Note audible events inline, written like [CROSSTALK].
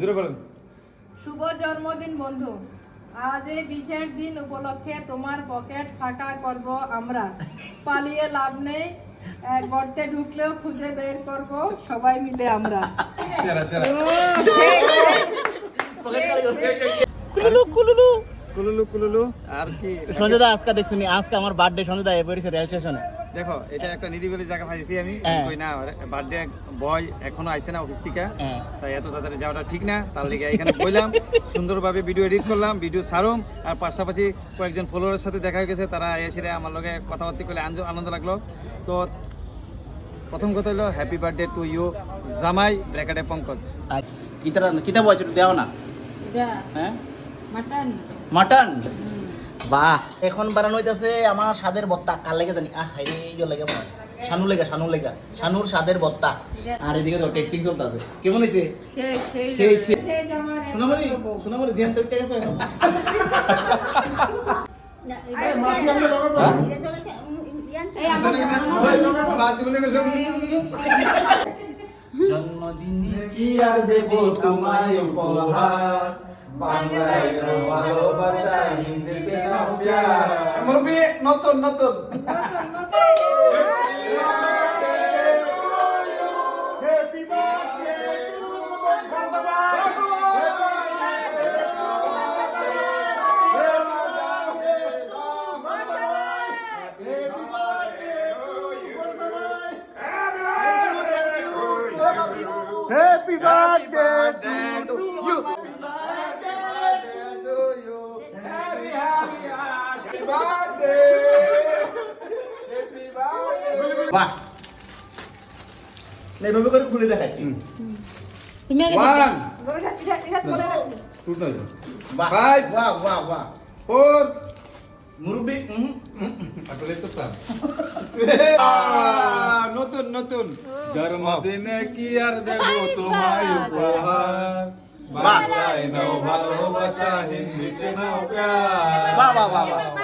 জোরে বলেন। শুভ জন্মদিন বন্ধু। আজ এই বিশেষ দিন উপলক্ষে তোমার পকেট ফাঁকা করব আমরা। পালিয়ে লাভ নেই গর্তে ঢুকলেও খুঁজে বের করব সবাই মিলে আমরা। সেরা সেরা ও, কুলুলু কুলুলু। কুলুলু কুলুলু। আর কি? সঞ্জয় দা আজকে দেখছেন আজকে আমার বার্থডে সঞ্জয় দা এ রেল স্টেশনে দেখো এটা একটা নিরিবিলি জায়গা পাইছি আমি। হ্যাঁ। কই না বার্থডে বয় এখনও আইছে না অফিস থেকে। হ্যাঁ। তাই এত তাড়াতাড়ি যাওয়াটা ঠিক না। তার লিগে এখানে বললাম সুন্দরভাবে ভিডিও এডিট করলাম ভিডিও সারুম আর পাশাপাশি কয়েকজন ফলোয়ারের সাথে দেখা হয়ে গেছে তারা এসে আমার লগে কথাবার্তা করলে আনন্দ- আনন্দ লাগল। তো প্রথম কথা হলো হ্যাপি বার্থডে টু ইউ জামাই ব্র্যাকেটে পঙ্কজ। আচ্ছা কিতা কিতা একটু দেও না। হ্যাঁ? মাটন। মাটন? বাহ এখন বানানো হইতাছে আমার স্বাদের বত্তা। কার লেগে জানি? আহ হাই যে লেগে মনে। শানু লেগা শানু লেগা। শানুর স্বাদের বত্তা. আর এদিকে তো টেস্টিং চলতেছে। কেমন হয়েছে? সেই সেই সোনামণি সোনামণি জিয়ান তো উঠে গেছে। জন্মদিনে কি আর দেব তোমায় উপহার? বাংলায় নাও ভালোবাসা হিন্দিতে নাও প্যার মুরবি নতুন নতুন হ্যাপি বার্থডে টু ইউ বাহ। না, এভাবে করে খুলে দেখাচ্ছি। তুমি আগে ওয়ান টু বাহ। বাহ বাহ বাহ। ফোর মুরব্বি আসলে তো প্ল্যান [LAUGHS] নতুন নতুন। জন্মদিনে কি আর দেব তোমায় উপহার? বাংলায় নাও ভালোবাসা হিন্দিতে নাও প্যার। বাহ বাহ বাহ বাহ।